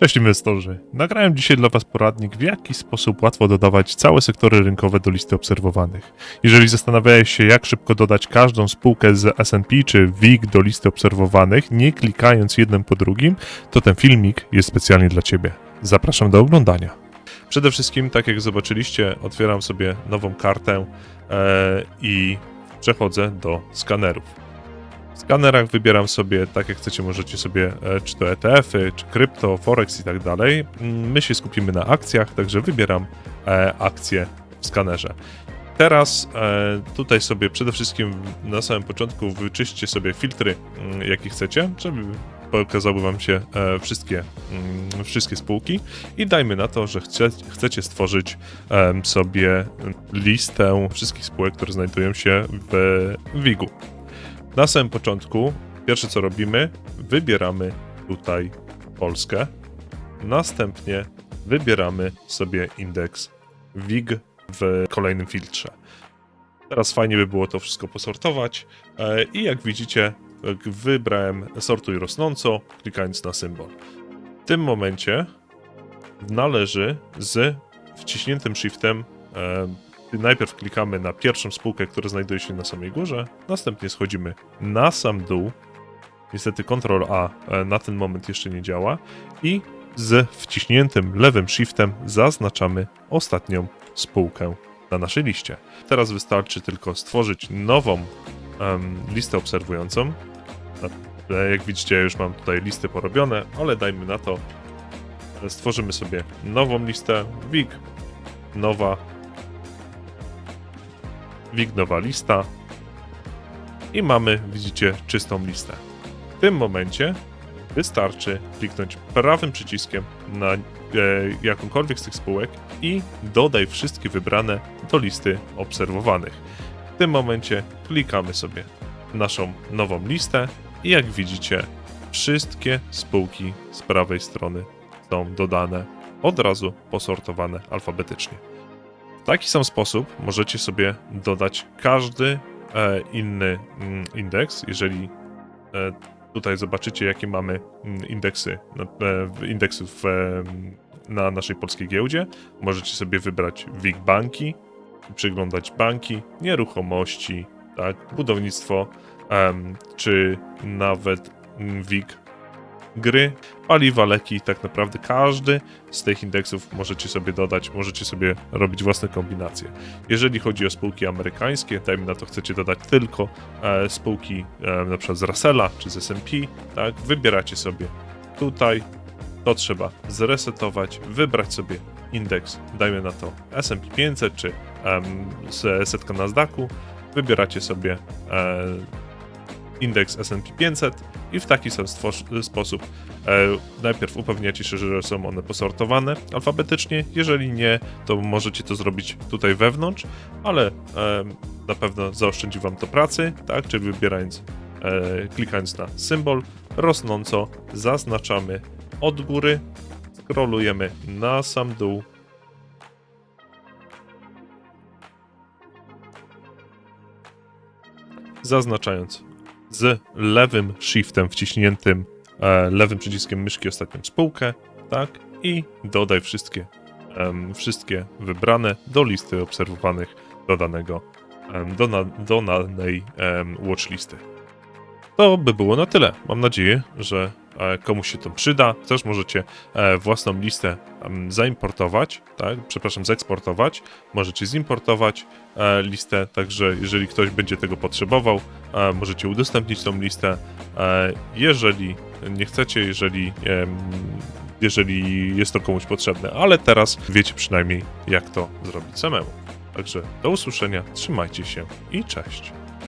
Cześć inwestorzy. Nagrałem dzisiaj dla Was poradnik, w jaki sposób łatwo dodawać całe sektory rynkowe do listy obserwowanych. Jeżeli zastanawiałeś się, jak szybko dodać każdą spółkę z S&P czy WIG do listy obserwowanych, nie klikając jednym po drugim, to ten filmik jest specjalnie dla Ciebie. Zapraszam do oglądania. Przede wszystkim, tak jak zobaczyliście, otwieram sobie nową kartę e, i przechodzę do skanerów. W skanerach wybieram sobie, tak jak chcecie, możecie sobie, e, czy to ETF-y, czy krypto, forex i tak dalej. Mm, My się skupimy na akcjach, także wybieram e, akcje w skanerze. Teraz e, tutaj sobie przede wszystkim na samym początku wyczyście sobie filtry, mm, jakie chcecie, żeby pokazały wam się wszystkie, mm, wszystkie spółki i dajmy na to, że chce, chcecie stworzyć sobie listę wszystkich spółek, które znajdują się w WIG-u. Na samym początku, pierwsze co robimy, wybieramy tutaj Polskę. Następnie wybieramy sobie indeks WIG w kolejnym filtrze. Teraz fajnie by było to wszystko posortować e, i jak widzicie, jak wybrałem sortuj rosnąco, klikając na symbol. W tym momencie należy z wciśniętym shiftem e, najpierw klikamy na pierwszą spółkę, która znajduje się na samej górze, następnie schodzimy na sam dół. Niestety Ctrl A e, na ten moment jeszcze nie działa i z wciśniętym lewym shiftem zaznaczamy ostatnią spółkę na naszej liście. Teraz wystarczy tylko stworzyć nową em, listę obserwującą. E, Jak widzicie, ja już mam tutaj listy porobione, ale dajmy na to. Stworzymy sobie nową listę. WIG, nowa WIG nowa lista i mamy, widzicie, czystą listę. W tym momencie wystarczy kliknąć prawym przyciskiem na e, jakąkolwiek z tych spółek i dodaj wszystkie wybrane do listy obserwowanych. W tym momencie klikamy sobie naszą nową listę i jak widzicie, wszystkie spółki z prawej strony są dodane od razu posortowane alfabetycznie. Taki sam sposób możecie sobie dodać każdy e, inny mm, indeks. Jeżeli e, tutaj zobaczycie, jakie mamy mm, indeksy, na- e, indeksów na naszej polskiej giełdzie, możecie sobie wybrać WIG banki, przyglądać banki, nieruchomości, tak, budownictwo, czy nawet mm, WIG gry, paliwa, leki, tak naprawdę każdy z tych indeksów możecie sobie dodać, możecie sobie robić własne kombinacje. Jeżeli chodzi o spółki amerykańskie, dajmy na to chcecie dodać tylko e, spółki e, na przykład z Russella czy z S&P, tak, wybieracie sobie tutaj, to trzeba zresetować, wybrać sobie indeks, dajmy na to S&P 500 czy em, z setka Nasdaqu, wybieracie sobie e, indeks S&P 500 i w taki sam sposób e, najpierw upewniacie się, że są one posortowane alfabetycznie. Jeżeli nie, to możecie to zrobić tutaj wewnątrz, ale e, na pewno zaoszczędzi Wam to pracy, tak? Czyli wybierając, e, klikając na symbol, rosnąco zaznaczamy od góry, scrollujemy na sam dół. Zaznaczając z lewym shiftem wciśniętym e, lewym przyciskiem myszki ostatnią spółkę, tak? I dodaj wszystkie, wszystkie wybrane do listy obserwowanych do danego, do, na, do danej em, watchlisty. To by było na tyle. Mam nadzieję, że komuś się to przyda. Też możecie e, własną listę zaimportować, tak? Przepraszam, zeksportować. Możecie zimportować e, listę, także jeżeli ktoś będzie tego potrzebował, e, możecie udostępnić tą listę. E, jeżeli nie chcecie, jeżeli, jeżeli jest to komuś potrzebne, ale teraz wiecie przynajmniej, jak to zrobić samemu. Także do usłyszenia, trzymajcie się i cześć.